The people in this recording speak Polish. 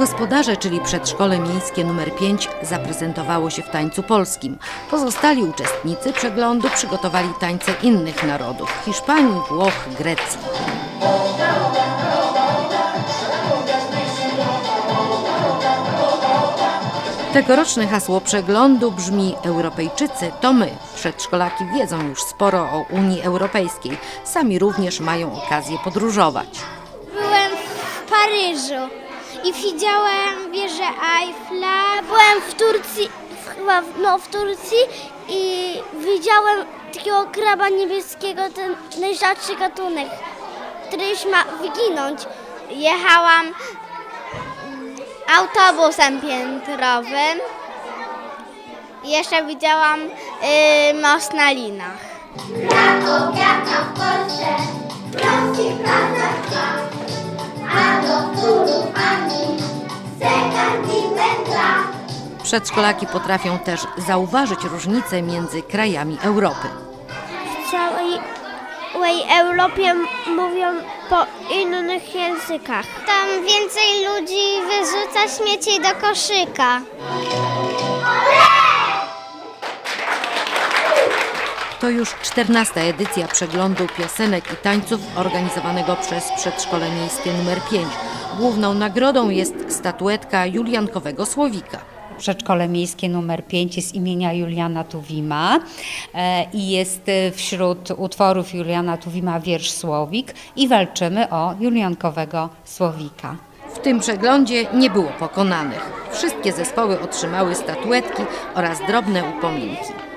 Gospodarze, czyli przedszkole miejskie nr 5 zaprezentowało się w tańcu polskim. Pozostali uczestnicy przeglądu przygotowali tańce innych narodów Hiszpanii, Włoch, Grecji. Tegoroczne hasło przeglądu brzmi Europejczycy to my. Przedszkolaki wiedzą już sporo o Unii Europejskiej. Sami również mają okazję podróżować. Byłem w Paryżu i widziałem wieżę Eiffla. Byłem w Turcji, w- chyba w- no, w Turcji i widziałem takiego kraba niebieskiego, ten najrzadszy gatunek, który już ma wyginąć. Jechałam mm, autobusem piętrowym. I Jeszcze widziałam y, most na linach. Przedszkolaki potrafią też zauważyć różnice między krajami Europy. W całej Europie mówią po innych językach. Tam więcej ludzi wyrzuca śmieci do koszyka. To już 14. edycja przeglądu piosenek i tańców organizowanego przez Przedszkole Miejskie nr 5. Główną nagrodą jest statuetka Juliankowego Słowika. Przedszkole Miejskie numer 5 jest imienia Juliana Tuwima e, i jest e, wśród utworów Juliana Tuwima wiersz Słowik i walczymy o Juliankowego Słowika. W tym przeglądzie nie było pokonanych. Wszystkie zespoły otrzymały statuetki oraz drobne upominki.